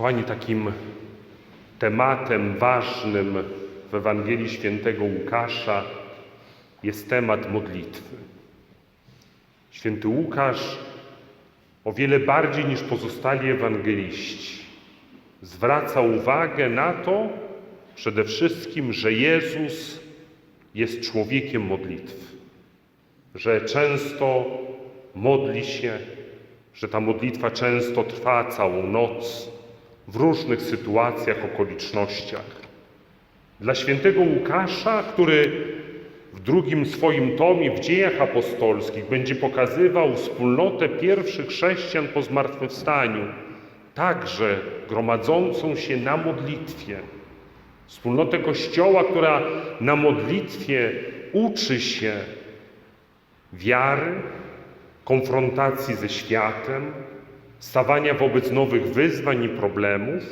Kochani, takim tematem ważnym w Ewangelii Świętego Łukasza jest temat modlitwy. Święty Łukasz o wiele bardziej niż pozostali ewangeliści zwraca uwagę na to przede wszystkim, że Jezus jest człowiekiem modlitwy, że często modli się, że ta modlitwa często trwa całą noc w różnych sytuacjach, okolicznościach. Dla świętego Łukasza, który w drugim swoim tomie w dziejach apostolskich będzie pokazywał wspólnotę pierwszych chrześcijan po zmartwychwstaniu, także gromadzącą się na modlitwie. Wspólnotę Kościoła, która na modlitwie uczy się wiary, konfrontacji ze światem, stawania wobec nowych wyzwań i problemów.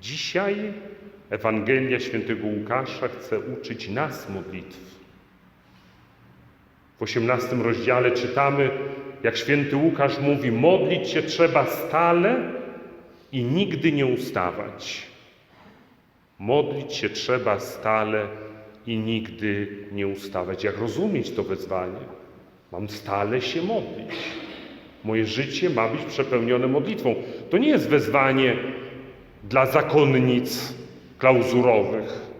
Dzisiaj Ewangelia Świętego Łukasza chce uczyć nas modlitw. W osiemnastym rozdziale czytamy, jak święty Łukasz mówi: modlić się trzeba stale i nigdy nie ustawać. Modlić się trzeba stale i nigdy nie ustawać. Jak rozumieć to wezwanie? Mam stale się modlić. Moje życie ma być przepełnione modlitwą. To nie jest wezwanie dla zakonnic klauzurowych,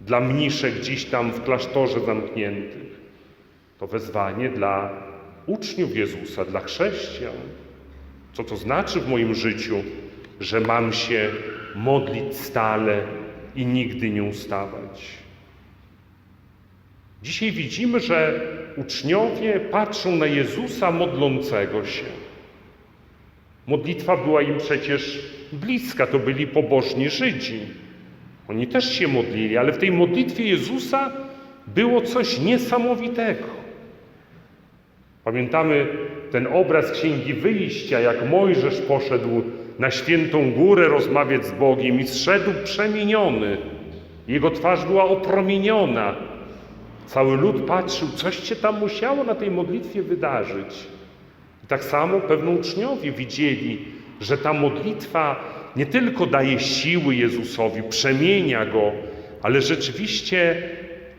dla mniszek gdzieś tam w klasztorze zamkniętych. To wezwanie dla uczniów Jezusa, dla chrześcijan. Co to znaczy w moim życiu, że mam się modlić stale i nigdy nie ustawać? Dzisiaj widzimy, że uczniowie patrzą na Jezusa modlącego się. Modlitwa była im przecież bliska, to byli pobożni Żydzi. Oni też się modlili, ale w tej modlitwie Jezusa było coś niesamowitego. Pamiętamy ten obraz Księgi Wyjścia, jak Mojżesz poszedł na świętą górę rozmawiać z Bogiem i zszedł przemieniony. Jego twarz była opromieniona. Cały lud patrzył, coś się tam musiało na tej modlitwie wydarzyć. I tak samo pewno uczniowie widzieli, że ta modlitwa nie tylko daje siły Jezusowi, przemienia go, ale rzeczywiście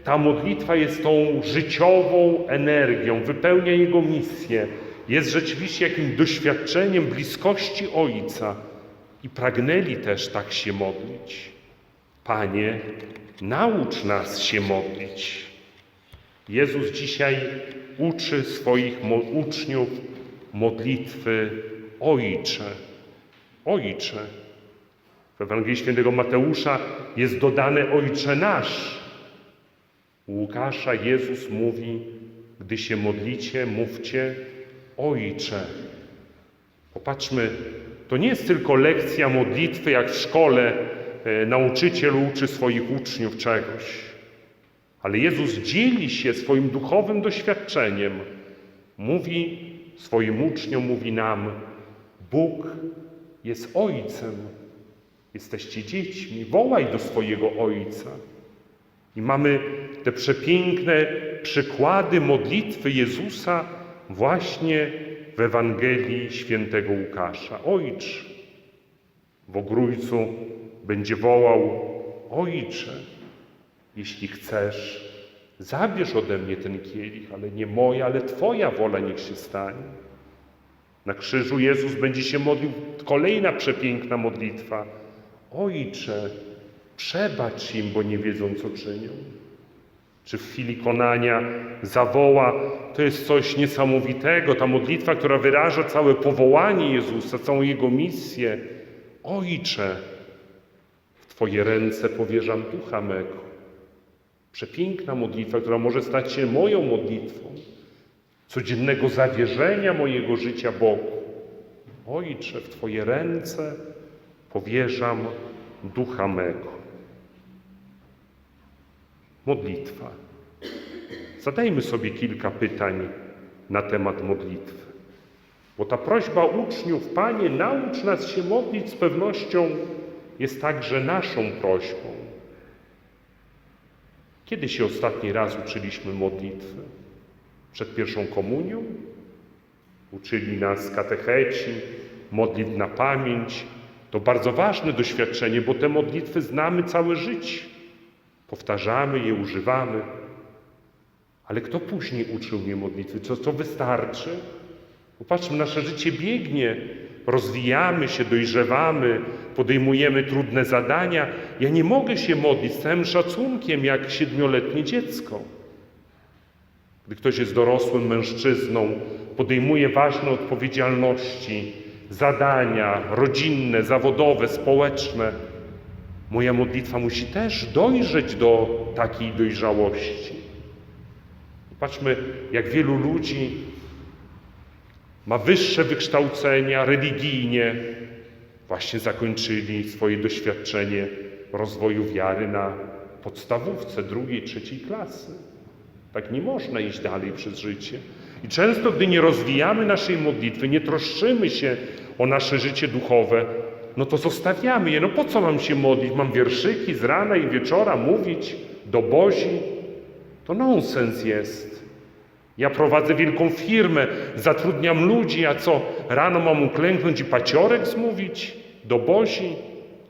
ta modlitwa jest tą życiową energią, wypełnia jego misję, jest rzeczywiście jakimś doświadczeniem bliskości Ojca i pragnęli też tak się modlić. Panie, naucz nas się modlić. Jezus dzisiaj uczy swoich uczniów modlitwy Ojcze. Ojcze. W Ewangelii Świętego Mateusza jest dodane Ojcze nasz. U Łukasza Jezus mówi, gdy się modlicie, mówcie Ojcze. Popatrzmy, to nie jest tylko lekcja modlitwy, jak w szkole e, nauczyciel uczy swoich uczniów czegoś. Ale Jezus dzieli się swoim duchowym doświadczeniem. Mówi swoim uczniom, mówi nam: Bóg jest Ojcem. Jesteście dziećmi, wołaj do swojego Ojca. I mamy te przepiękne przykłady modlitwy Jezusa właśnie w Ewangelii świętego Łukasza. Ojcze, w ogrójcu będzie wołał: Ojcze, jeśli chcesz, zabierz ode mnie ten kielich, ale nie moja, ale Twoja wola niech się stanie. Na krzyżu Jezus będzie się modlił, kolejna przepiękna modlitwa. Ojcze, przebacz im, bo nie wiedzą, co czynią. Czy w chwili konania zawoła, to jest coś niesamowitego, ta modlitwa, która wyraża całe powołanie Jezusa, całą Jego misję. Ojcze, w Twoje ręce powierzam ducha mego. Przepiękna modlitwa, która może stać się moją modlitwą, codziennego zawierzenia mojego życia Bogu. Ojcze, w Twoje ręce powierzam ducha mego. Modlitwa. Zadajmy sobie kilka pytań na temat modlitwy. Bo ta prośba uczniów, Panie, naucz nas się modlić z pewnością jest także naszą prośbą. Kiedy się ostatni raz uczyliśmy modlitwy? Przed pierwszą komunią? Uczyli nas katecheci, modlitw na pamięć, To bardzo ważne doświadczenie, bo te modlitwy znamy całe życie. Powtarzamy je, używamy. Ale kto później uczył mnie modlitwy? Co, co wystarczy? Popatrzmy, nasze życie biegnie, rozwijamy się, dojrzewamy, podejmujemy trudne zadania. Ja nie mogę się modlić z całym szacunkiem jak siedmioletnie dziecko. Gdy ktoś jest dorosłym mężczyzną, podejmuje ważne odpowiedzialności, zadania rodzinne, zawodowe, społeczne, moja modlitwa musi też dojrzeć do takiej dojrzałości. Patrzmy, jak wielu ludzi ma wyższe wykształcenia religijnie, właśnie zakończyli swoje doświadczenie rozwoju wiary na podstawówce drugiej, trzeciej klasy. Tak nie można iść dalej przez życie. I często, gdy nie rozwijamy naszej modlitwy, nie troszczymy się o nasze życie duchowe, no to zostawiamy je. No po co mam się modlić? Mam wierszyki z rana i wieczora mówić do Bozi? To nonsens jest. Ja prowadzę wielką firmę, zatrudniam ludzi, a co, rano mam uklęknąć i paciorek zmówić do Bozi?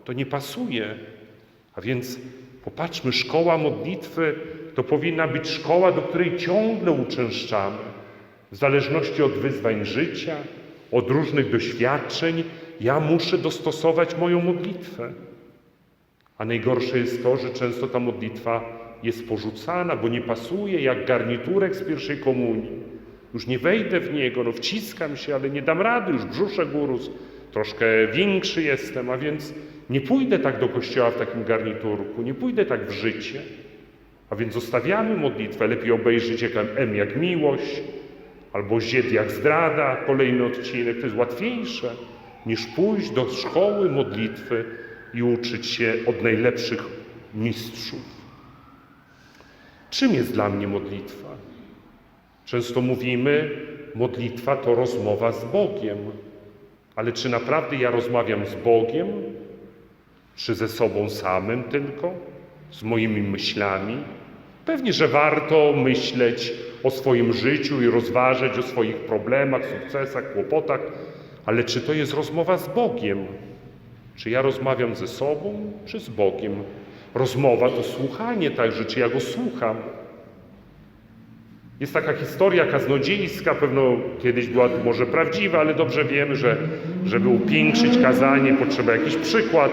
To nie pasuje. A więc popatrzmy, szkoła modlitwy to powinna być szkoła, do której ciągle uczęszczamy. W zależności od wyzwań życia, od różnych doświadczeń, ja muszę dostosować moją modlitwę. A najgorsze jest to, że często ta modlitwa jest porzucana, bo nie pasuje, jak garniturek z pierwszej komunii. Już nie wejdę w niego, no wciskam się, ale nie dam rady, już brzuszek urósł, troszkę większy jestem, a więc nie pójdę tak do kościoła w takim garniturku, nie pójdę tak w życie. A więc zostawiamy modlitwę, lepiej obejrzeć jak M jak miłość, albo Z jak zdrada, kolejny odcinek, to jest łatwiejsze niż pójść do szkoły modlitwy i uczyć się od najlepszych mistrzów. Czym jest dla mnie modlitwa? Często mówimy, modlitwa to rozmowa z Bogiem. Ale czy naprawdę ja rozmawiam z Bogiem? Czy ze sobą samym tylko? Z moimi myślami? Pewnie, że warto myśleć o swoim życiu i rozważać o swoich problemach, sukcesach, kłopotach, ale czy to jest rozmowa z Bogiem? Czy ja rozmawiam ze sobą, czy z Bogiem? Rozmowa to słuchanie także, czy ja go słucham. Jest taka historia kaznodziejska, pewno kiedyś była może prawdziwa, ale dobrze wiemy, że żeby upiększyć kazanie potrzeba jakiś przykład.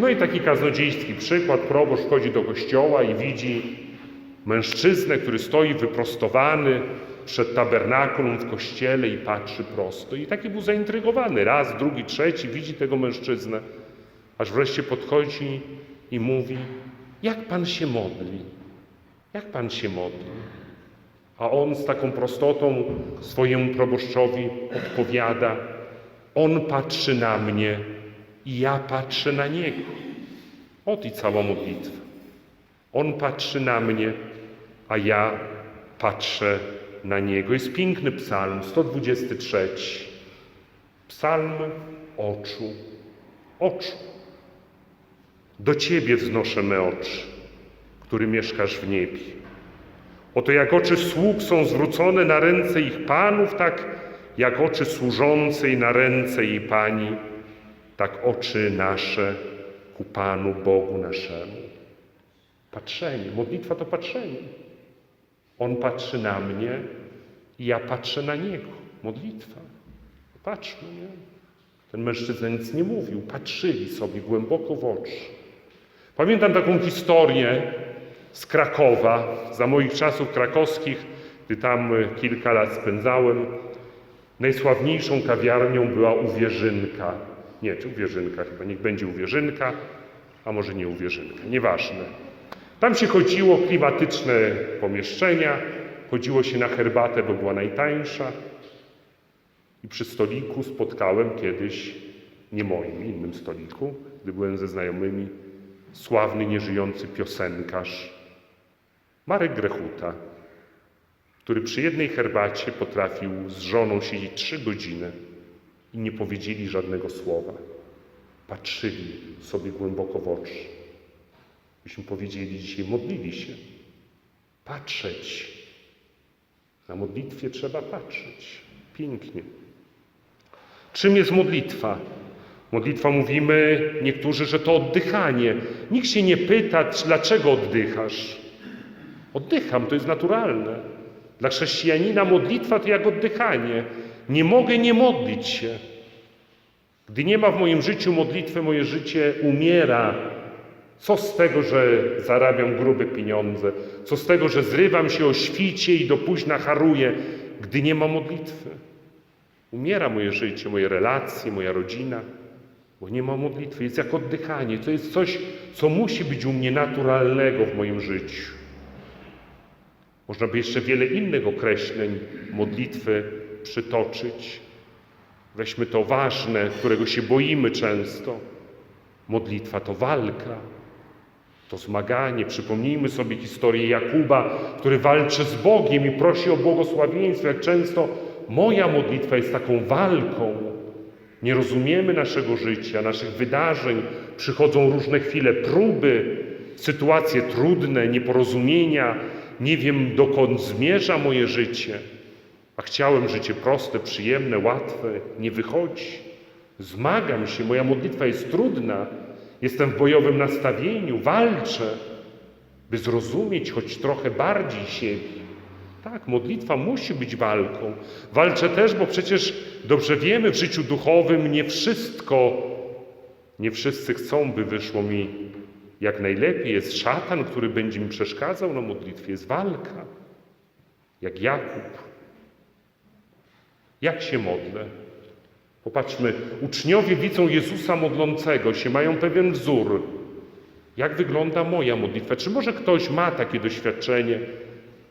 No i taki kaznodziejski przykład, proboszcz wchodzi do kościoła i widzi mężczyznę, który stoi wyprostowany przed tabernakulum w kościele i patrzy prosto. I taki był zaintrygowany. Raz, drugi, trzeci widzi tego mężczyznę, aż wreszcie podchodzi i mówi: Jak pan się modli? Jak pan się modli? A on z taką prostotą swojemu proboszczowi odpowiada: On patrzy na mnie i ja patrzę na niego. Ot i cała modlitwa. On patrzy na mnie, a ja patrzę na niego. Jest piękny psalm, 123. Psalm oczu. Oczu. Do Ciebie wznoszę me oczy, który mieszkasz w niebie. Oto jak oczy sług są zwrócone na ręce ich panów, tak jak oczy służącej na ręce jej pani, tak oczy nasze ku Panu Bogu naszemu. Patrzenie, modlitwa to patrzenie. On patrzy na mnie i ja patrzę na Niego. Modlitwa. Patrzmy, nie? Ten mężczyzna nic nie mówił, patrzyli sobie głęboko w oczy. Pamiętam taką historię z Krakowa, za moich czasów krakowskich, gdy tam kilka lat spędzałem. Najsławniejszą kawiarnią była Uwierzynka. Nie, czy Uwierzynka chyba, niech będzie Uwierzynka, a może nie Uwierzynka, nieważne. Tam się chodziło, klimatyczne pomieszczenia, chodziło się na herbatę, bo była najtańsza. I przy stoliku spotkałem kiedyś, nie moim, innym stoliku, gdy byłem ze znajomymi, sławny, nieżyjący piosenkarz Marek Grechuta, który przy jednej herbacie potrafił z żoną siedzieć trzy godziny i nie powiedzieli żadnego słowa. Patrzyli sobie głęboko w oczy. Byśmy powiedzieli dzisiaj, modlili się. Patrzeć. Na modlitwie trzeba patrzeć. Pięknie. Czym jest modlitwa? Modlitwa mówimy niektórzy, że to oddychanie. Nikt się nie pyta, dlaczego oddychasz. Oddycham, to jest naturalne. Dla chrześcijanina modlitwa to jak oddychanie. Nie mogę nie modlić się. Gdy nie ma w moim życiu modlitwy, moje życie umiera. Co z tego, że zarabiam grube pieniądze? Co z tego, że zrywam się o świcie i do późna haruję, gdy nie ma modlitwy? Umiera moje życie, moje relacje, moja rodzina, bo nie ma modlitwy. Jest jak oddychanie. To jest coś, co musi być u mnie naturalnego w moim życiu. Można by jeszcze wiele innych określeń modlitwy przytoczyć. Weźmy to ważne, którego się boimy często. Modlitwa to walka, to zmaganie. Przypomnijmy sobie historię Jakuba, który walczy z Bogiem i prosi o błogosławieństwo. Jak często moja modlitwa jest taką walką. Nie rozumiemy naszego życia, naszych wydarzeń. Przychodzą różne chwile próby, sytuacje trudne, nieporozumienia. Nie wiem, dokąd zmierza moje życie. A chciałem życie proste, przyjemne, łatwe. Nie wychodzi. Zmagam się, moja modlitwa jest trudna. Jestem w bojowym nastawieniu, walczę, by zrozumieć choć trochę bardziej siebie. Tak, modlitwa musi być walką. Walczę też, bo przecież dobrze wiemy, w życiu duchowym nie wszystko, nie wszyscy chcą, by wyszło mi jak najlepiej. Jest szatan, który będzie mi przeszkadzał na modlitwie. Jest walka. Jak Jakub. Jak się modlę? Popatrzmy, uczniowie widzą Jezusa modlącego się, mają pewien wzór. Jak wygląda moja modlitwa? Czy może ktoś ma takie doświadczenie?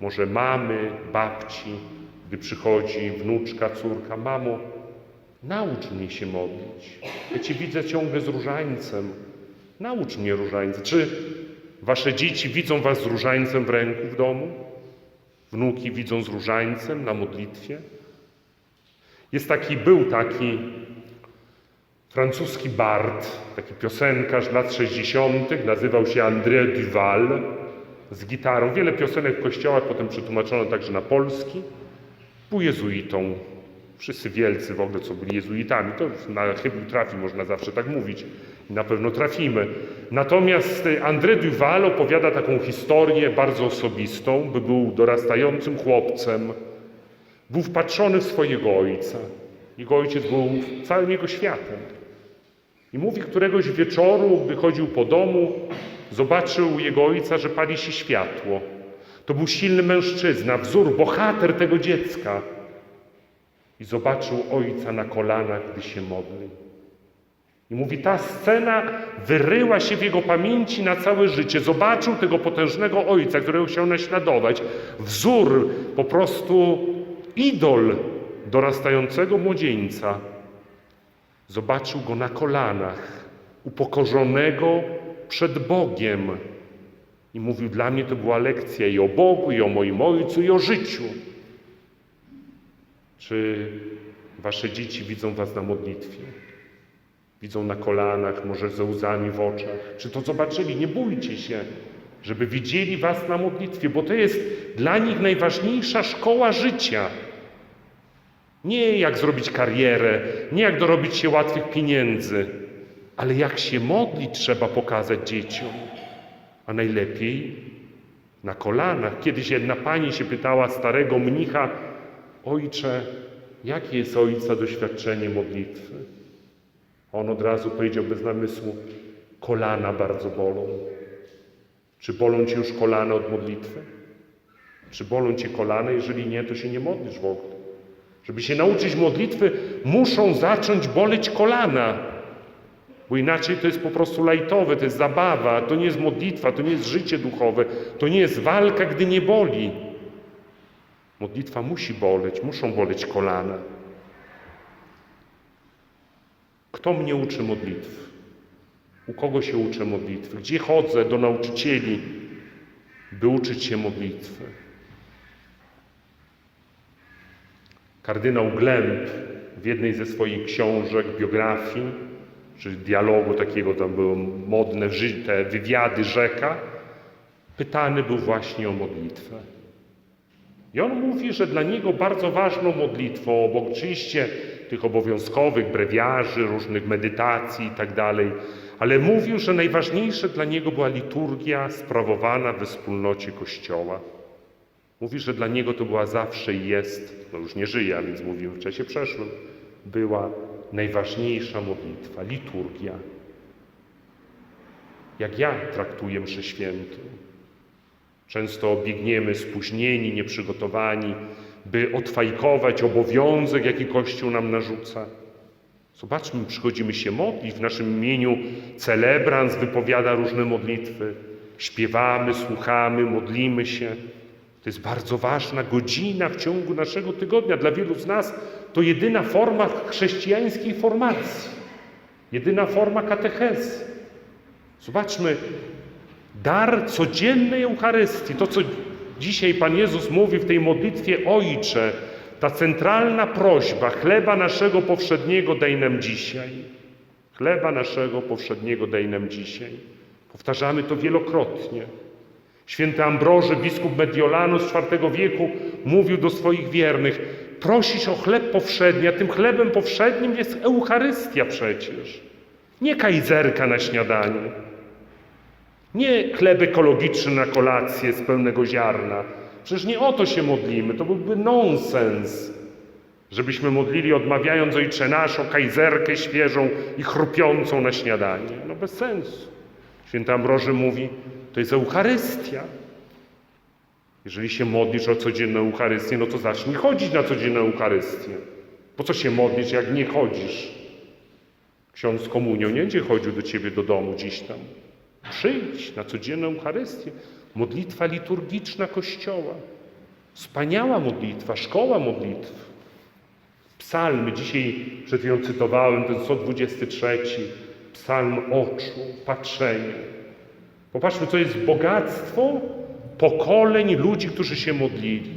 Może mamy, babci, gdy przychodzi wnuczka, córka, mamo, naucz mnie się modlić. Ja Cię widzę ciągle z różańcem. Naucz mnie różańca. Czy wasze dzieci widzą was z różańcem w ręku w domu? Wnuki widzą z różańcem na modlitwie? Jest taki, był taki francuski bard, taki piosenkarz lat 60., nazywał się André Duval, z gitarą. Wiele piosenek w kościołach potem przetłumaczono także na polski. Był jezuitą. Wszyscy wielcy w ogóle, co byli jezuitami, to na chybił trafi, można zawsze tak mówić. Na pewno trafimy. Natomiast André Duval opowiada taką historię bardzo osobistą, by był dorastającym chłopcem, był wpatrzony w swojego ojca. Jego ojciec był całym jego światem. I mówi, któregoś wieczoru, gdy chodził po domu, zobaczył jego ojca, że pali się światło. To był silny mężczyzna, wzór, bohater tego dziecka. I zobaczył ojca na kolanach, gdy się modli. I mówi, ta scena wyryła się w jego pamięci na całe życie. Zobaczył tego potężnego ojca, którego chciał naśladować. Wzór, po prostu idol dorastającego młodzieńca. Zobaczył go na kolanach, upokorzonego przed Bogiem. I mówił, dla mnie to była lekcja i o Bogu, i o moim Ojcu, i o życiu. Czy wasze dzieci widzą was na modlitwie? Widzą na kolanach, może ze łzami w oczach. Czy to zobaczyli? Nie bójcie się, żeby widzieli was na modlitwie, bo to jest dla nich najważniejsza szkoła życia. Nie jak zrobić karierę, nie jak dorobić się łatwych pieniędzy, ale jak się modlić trzeba pokazać dzieciom. A najlepiej na kolanach. Kiedyś jedna pani się pytała starego mnicha, ojcze, jakie jest ojca doświadczenie modlitwy? On od razu powiedział bez namysłu, kolana bardzo bolą. Czy bolą cię już kolana od modlitwy? Czy bolą cię kolana? Jeżeli nie, to się nie modlisz w ogóle. Żeby się nauczyć modlitwy, muszą zacząć boleć kolana. Bo inaczej to jest po prostu lajtowe, to jest zabawa, to nie jest modlitwa, to nie jest życie duchowe, to nie jest walka, gdy nie boli. Modlitwa musi boleć, muszą boleć kolana. Kto mnie uczy modlitw? U kogo się uczę modlitwy? Gdzie chodzę do nauczycieli, by uczyć się modlitwy? Kardynał Glemp w jednej ze swoich książek, biografii, czy dialogu takiego, tam były modne te wywiady rzeka, pytany był właśnie o modlitwę. I on mówi, że dla niego bardzo ważną modlitwą, bo oczywiście tych obowiązkowych, brewiarzy, różnych medytacji i tak dalej, ale mówił, że najważniejsze dla niego była liturgia sprawowana we wspólnocie Kościoła. Mówi, że dla niego to była zawsze i jest, no już nie żyje, a więc mówił w czasie przeszłym, była najważniejsza modlitwa, liturgia. Jak ja traktuję mszę świętą. Często biegniemy spóźnieni, nieprzygotowani, by odfajkować obowiązek, jaki Kościół nam narzuca. Zobaczmy, przychodzimy się modlić. W naszym imieniu celebrans wypowiada różne modlitwy. Śpiewamy, słuchamy, modlimy się. To jest bardzo ważna godzina w ciągu naszego tygodnia. Dla wielu z nas to jedyna forma chrześcijańskiej formacji, jedyna forma katechezy. Zobaczmy, dar codziennej Eucharystii, to co dzisiaj Pan Jezus mówi w tej modlitwie Ojcze, ta centralna prośba, chleba naszego powszedniego daj nam dzisiaj. Chleba naszego powszedniego daj nam dzisiaj. Powtarzamy to wielokrotnie. Święty Ambroży, biskup Mediolanu z IV wieku, mówił do swoich wiernych: prosić o chleb powszedni, a tym chlebem powszednim jest Eucharystia przecież. Nie kajzerka na śniadanie, nie chleb ekologiczny na kolację z pełnego ziarna. Przecież nie o to się modlimy, to byłby nonsens, żebyśmy modlili odmawiając Ojcze Nasz o kajzerkę świeżą i chrupiącą na śniadanie. No bez sensu. Święty Ambroży mówi, to jest Eucharystia. Jeżeli się modlisz o codzienną Eucharystię, no to zacznij chodzić na codzienną Eucharystię. Po co się modlisz, jak nie chodzisz? Ksiądz komunią nie będzie chodził do ciebie do domu dziś tam. Przyjdź na codzienną Eucharystię. Modlitwa liturgiczna Kościoła. Wspaniała modlitwa, szkoła modlitw. Psalmy, dzisiaj przed chwilą cytowałem ten 123, psalm oczu, patrzenia. Popatrzmy, co jest bogactwo pokoleń ludzi, którzy się modlili.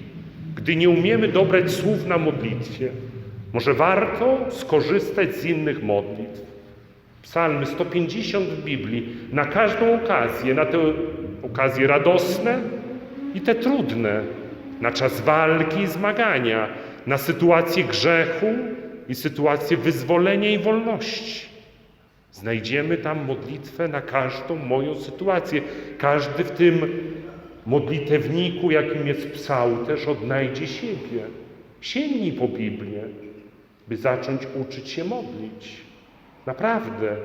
Gdy nie umiemy dobrać słów na modlitwie, może warto skorzystać z innych modlitw. Psalmy 150 w Biblii, na każdą okazję, na te okazje radosne i te trudne, na czas walki i zmagania, na sytuację grzechu i sytuację wyzwolenia i wolności. Znajdziemy tam modlitwę na każdą moją sytuację. Każdy w tym modlitewniku, jakim jest psałterz, odnajdzie siebie. Sięgnij po Biblię, by zacząć uczyć się modlić. Naprawdę.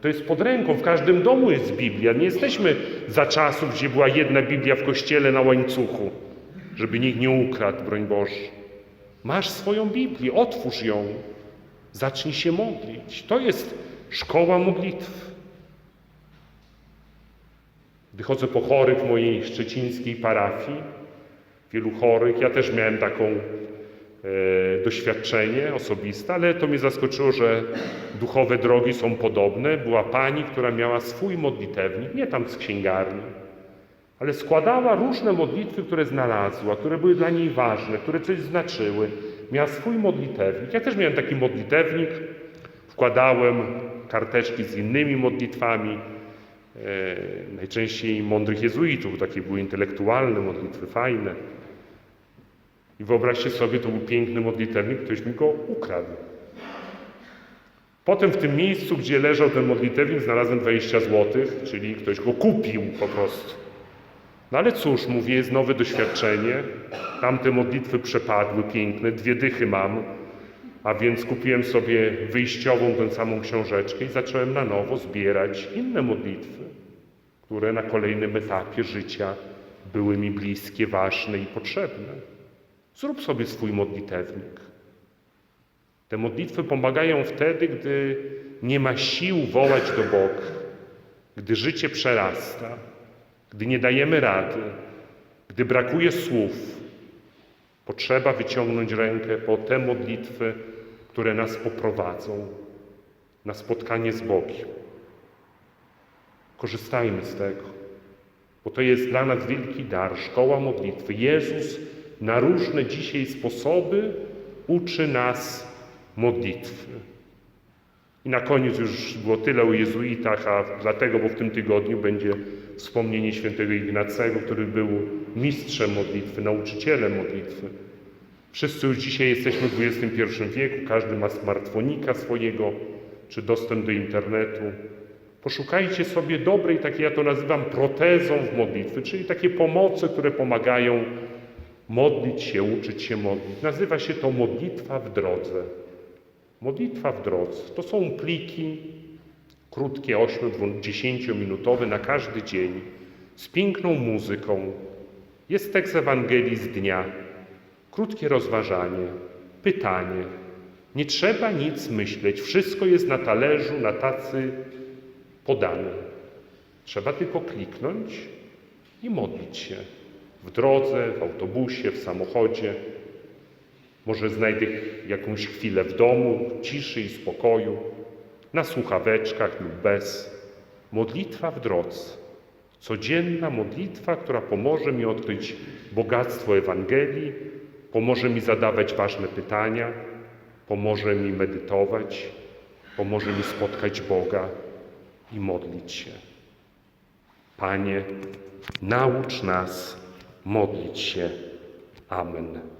To jest pod ręką. W każdym domu jest Biblia. Nie jesteśmy za czasów, gdzie była jedna Biblia w kościele na łańcuchu, żeby nikt nie ukradł, broń Boże. Masz swoją Biblię, otwórz ją, zacznij się modlić. To jest szkoła modlitw. Wychodzę po chorych w mojej szczecińskiej parafii, wielu chorych. Ja też miałem taką e, doświadczenie osobiste, ale to mnie zaskoczyło, że duchowe drogi są podobne. Była pani, która miała swój modlitewnik, nie tam z księgarni, ale składała różne modlitwy, które znalazła, które były dla niej ważne, które coś znaczyły. Miała swój modlitewnik. Ja też miałem taki modlitewnik. Wkładałem karteczki z innymi modlitwami, najczęściej mądrych jezuitów, takie były intelektualne modlitwy, fajne. I wyobraźcie sobie, to był piękny modlitewnik, ktoś mi go ukradł. Potem w tym miejscu, gdzie leżał ten modlitewnik, znalazłem 20 zł, czyli ktoś go kupił po prostu. No ale cóż, mówię, jest nowe doświadczenie. Tamte modlitwy przepadły, piękne, dwie dychy mam, a więc kupiłem sobie wyjściową tę samą książeczkę i zacząłem na nowo zbierać inne modlitwy, które na kolejnym etapie życia były mi bliskie, ważne i potrzebne. Zrób sobie swój modlitewnik. Te modlitwy pomagają wtedy, gdy nie ma sił wołać do Boga, gdy życie przerasta, gdy nie dajemy rady, gdy brakuje słów. Potrzeba wyciągnąć rękę po te modlitwy, które nas poprowadzą na spotkanie z Bogiem. Korzystajmy z tego, bo to jest dla nas wielki dar, szkoła modlitwy. Jezus na różne dzisiaj sposoby uczy nas modlitwy. I na koniec już było tyle o jezuitach, a dlatego, bo w tym tygodniu będzie wspomnienie świętego Ignacego, który był mistrzem modlitwy, nauczycielem modlitwy. Wszyscy już dzisiaj jesteśmy w XXI wieku, każdy ma smartfonika swojego czy dostęp do internetu. Poszukajcie sobie dobrej, takiej ja to nazywam protezą w modlitwy, czyli takie pomocy, które pomagają modlić się, uczyć się modlić. Nazywa się to modlitwa w drodze. Modlitwa w drodze. To są pliki krótkie, 8-10 minutowe na każdy dzień, z piękną muzyką. Jest tekst Ewangelii z dnia, krótkie rozważanie, pytanie. Nie trzeba nic myśleć, wszystko jest na talerzu, na tacy podane. Trzeba tylko kliknąć i modlić się. W drodze, w autobusie, w samochodzie. Może znajdę jakąś chwilę w domu, ciszy i spokoju, na słuchaweczkach lub bez. Modlitwa w drodze. Codzienna modlitwa, która pomoże mi odkryć bogactwo Ewangelii, pomoże mi zadawać ważne pytania, pomoże mi medytować, pomoże mi spotkać Boga i modlić się. Panie, naucz nas modlić się. Amen.